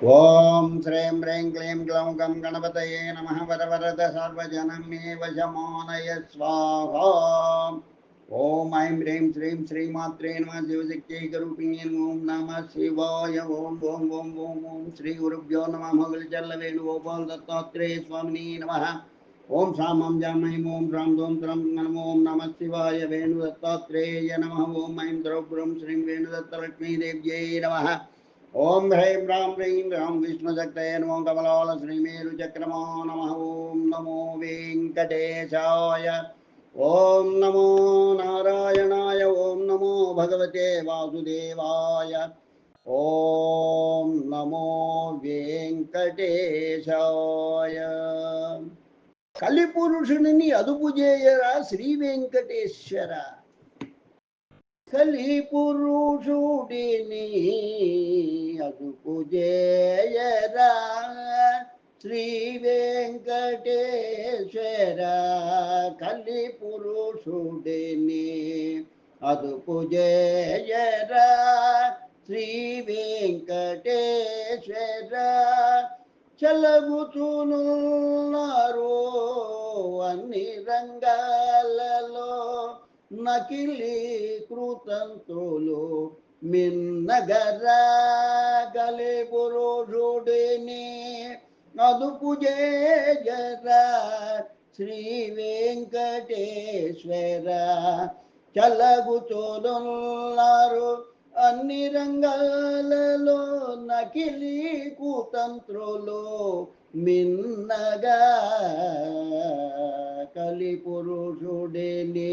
ఓం శ్రీం హ్రీం క్లీం గ్లౌం గం గణపతయే నమ వరవరద సర్వజనమేవ శమానయ స్వాహా ఓం ఐం హ్రీం శ్రీం శ్రీమాత్రే నమ శివశక్తైకరూపిణ్యే ఓం నమ శివాయ ఓం ఓం ఓం ఓం ఓం శ్రీ గురుభ్యో నమ మొగలిచల్ల వేణుగోపాల్ దత్తాత్రేయ స్వామిని నమ ఓం సామం జామహం ఓం రాం దోం త్రం నమ ఓం నమ శివాయ వేణు దత్తాత్రేయ నమ ఓం ఐం ద్రౌపురం శ్రీం వేణుదత్తలక్ష్మీదేవ్యై నమ ఓం హ్రైం రాం హ్రీం రాం విష్ణుశక్తయ నమో కమలాల శ్రీమేరుచక్రమో నమ. ఓం నమో వెంకటేశాయ. ఓం నమో నారాయణాయ. ఓం నమో భగవతే వాసుదేవాయ. ఓం నమో వెంకటేశాయ. కలిపురుషుని అదుపు చేయరా శ్రీ వెంకటేశ్వర? కలిపురుషుడు అదుపు శ్రీ వెంకటేశ్వర కలి పురుషుడిని అదు చేయరా శ్రీ వెంకటేశ్వర చలగుతున్నారు అన్ని రంగాలలో నకిలీ కృతంతులు మిన్నగరా గలి అదుపు జరా శ్రీ వెంకటేశ్వర చలగుతోలున్నారు అన్ని రంగాలలో నకిలీ కుతంత్రులు మిన్నగా కలి పురుషుడిని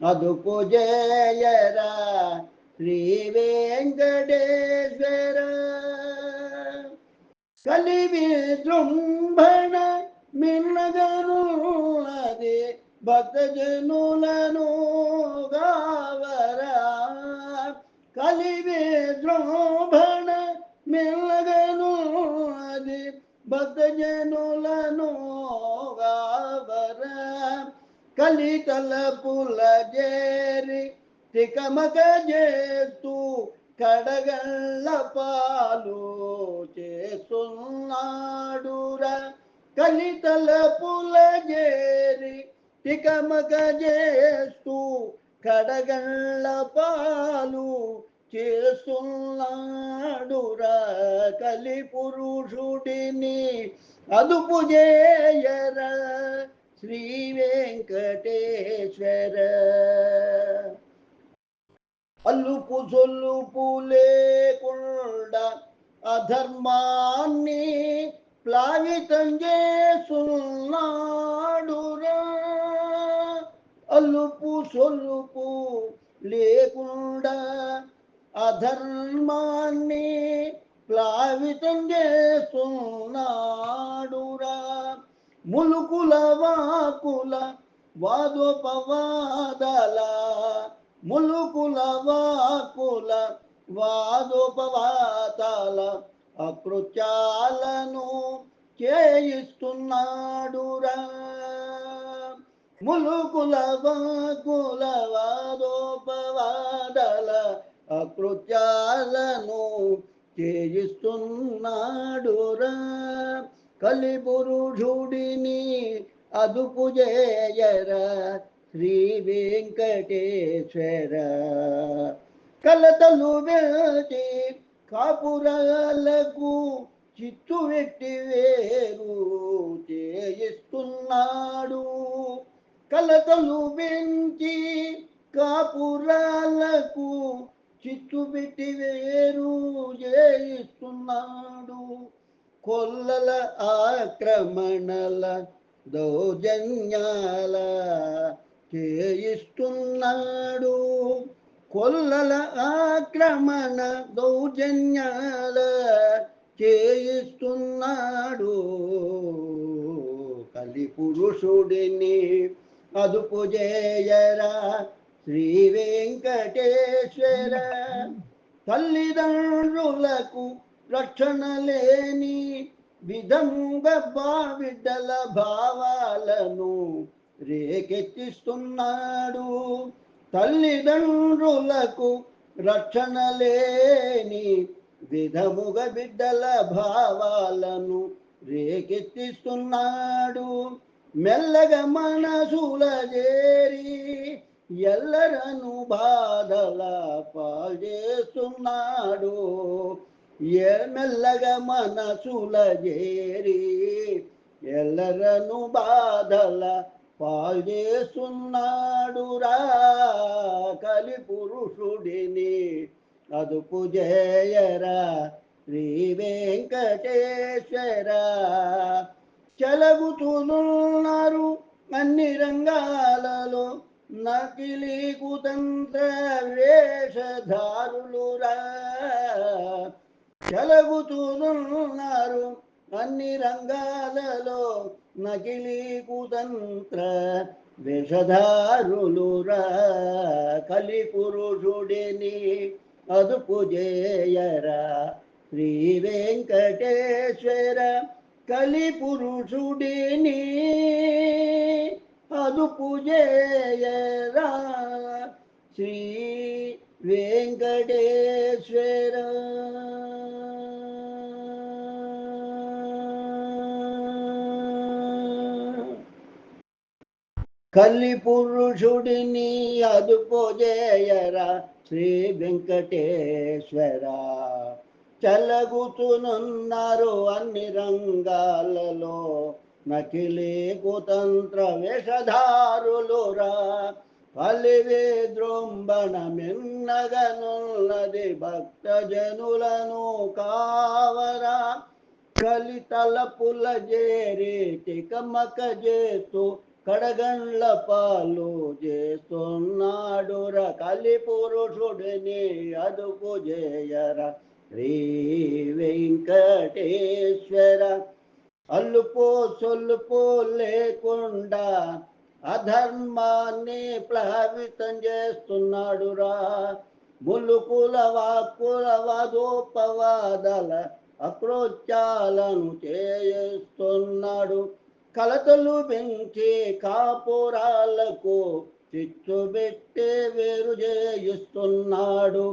అదుపు జయరా శ్రీ వెంకటేశ్వర కలి విజృంభణ మిన్నగనున్నది భక్తజనులను గావరా కలి విజృంభణ మిన్నగనున్నది భక్తజనులను గావరా కలితల పుల జేరి తికమక చేస్తూ కడగళ్ళ పాలు చేస్తున్నాడురా. కలితల పులజేరి తికమక చేస్తూ కడగళ్ళ పాలు చేస్తున్నాడురా. కలి పురుషుడిని అదుపు చేయర. శ్రీ వెంకటేశ్వర. అల్లుపు జొల్లుపు లేకుండా అధర్మాన్ని ప్లావితం చేస్తున్నాడురా అల్లుపు సొల్లుపు లేకుండా అధర్మాన్ని ప్లావితం చేస్తున్నాడురా ములుకుల వాకుల వాదోపవాదలా ములుకుల వాకుల వాదోపవాదాల అకృత్యాలను చేయిస్తున్నాడురా. ములుకుల వాకుల వాదోపవాదాల అకృత్యాలను చేయిస్తున్నాడురా. కలిపురుషుడిని అదుపు చేయరా శ్రీ వెంకటేశ్వర. కలతలు వేటి కాపురాలకు చిత్తు పెట్టి వేరు చేయిస్తున్నాడు. కలతలు పెంచి కాపురాలకు చిత్తు పెట్టి వేరు చేయిస్తున్నాడు. కొల్లల ఆక్రమణల దౌర్జన్యాల చేయిస్తున్నాడు. కొల్లల ఆక్రమణ దౌర్జన్యాల చేయిస్తున్నాడు. కలి పురుషుడిని అదుపు చేయరా శ్రీ వెంకటేశ్వర. తల్లిదండ్రులకు రక్షణ లేని విధంగా బావిడ్డల భావాలను రేకెత్తిస్తున్నాడు. తల్లిదండ్రులకు రక్షణ లేని విధముగ బిడ్డల భావాలను రేకెత్తిస్తున్నాడు. మెల్లగా మనసుల చేరి ఎల్లరను బాధల పాల్చేస్తున్నాడు. ఏ మెల్లగా మనసుల చేరి ఎల్లరను బాధల పాల్చేస్తున్నాడు రా కలి పురుషుడిని అదుపు జయరా శ్రీ వెంకటేశ్వర. చలగుతున్నారు అన్ని రంగాలలో నకిలీ కుతంత్ర వేషధారులురా చలగుతున్నారు అన్ని రంగాలలో నకిలీ కుతంత్ర విషధారులురా కలి పురుషుడిని అదుపు చేయరా శ్రీ వెంకటేశ్వర కలి పురుషుడిని అదుపు చేయరా శ్రీ వెంకటేశ్వర కలి పురుషుడిని అదుపోజేయరా శ్రీ వెంకటేశ్వర. చలగుతునున్నారు అన్ని రంగాలలో నకిలీ కుతంత్ర వేషధారులురా. పలివే ద్రోంబణమిన్నగనున్నది భక్త జనులను కావరా. కలితలపుల జేరి టికమక చేస్తూ కడగండ్ల పాలు చేస్తున్నాడుర. కలి పురుషుడిని అదుపు చేయర. శ్రీ వెంకటేశ్వర. అల్లుపో సొల్లుపో లేకుండా అధర్మాన్ని ప్లావితం చేస్తున్నాడురా. ములుకుల వాక్కుల వాదోపవాదాల అక్రోత్యాలను చేస్తున్నాడు కలతలు పెంచే కాపురాలకు చిచ్చుబెట్టే వేరు చేయిస్తున్నాడు.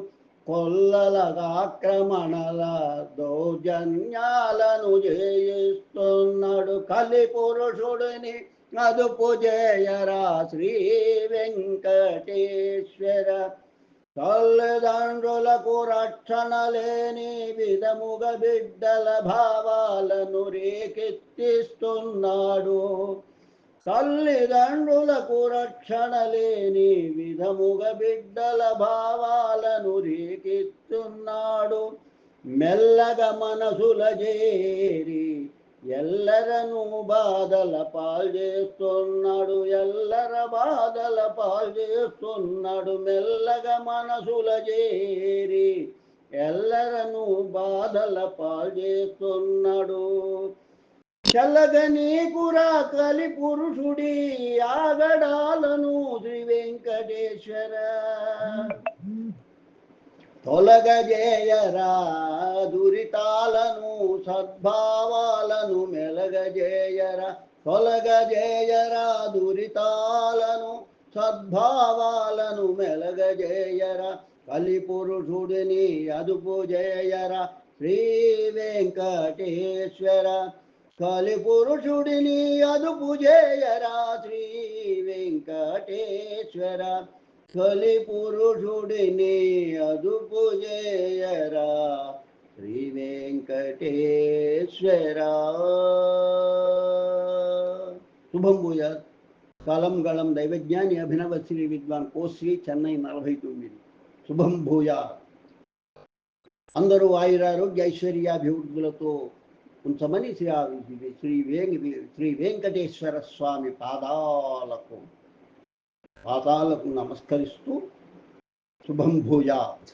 కొల్లల ఆక్రమణల దౌర్జన్యాలను చేయిస్తున్నాడు. కలి పురుషుడిని అదుపు జయరా శ్రీ వెంకటేశ్వర తల్లిదండ్రులకు రక్షణ లేని విధముగ బిడ్డల భావాలను రేకెత్తిస్తున్నాడు. తల్లిదండ్రులకు రక్షణ లేని విధముగ బిడ్డల భావాలను రేకెత్తున్నాడు. మెల్లగా మనసుల చేరి ఎల్లరను బాధల పాల్చేస్తున్నాడు ఎల్లర బాధల పాల్చేస్తున్నాడు మెల్లగా మనసుల చేరి ఎల్లరను బాధల పాల్చేస్తున్నాడు. చల్లగని కురా కలి పురుషుడి ఆగడాలను శ్రీ వెంకటేశ్వర. తొలగజేయరా దురితాలను సద్భావాలను మెలగజేయరా తొలగజేయరా దురితాలను సద్భావాలను మెలగజేయరా కలిపురుషుడిని అదుపు జయరా శ్రీ వెంకటేశ్వర కలిపురుషుడిని అదుపు జయరా శ్రీ వెంకటేశ్వర కలి పురుషుడిని అదుపు చేయరా శ్రీ వెంకటేశ్వరా శుభం పూజ కలం గళం దైవజ్ఞాని అభినవ శ్రీ విద్వాన్ కోశ్రీ చెన్నై నలభై తొమ్మిది. శుభం భూయ అందరూ ఆయురారోగ్య ఐశ్వర్యాభివృద్ధులతో ఉంచమని శ్రీ శ్రీ వేంగి శ్రీ వెంకటేశ్వర స్వామి పాదాలకు పాదాలకు నమస్కరిస్తూ శుభం భూయాత్.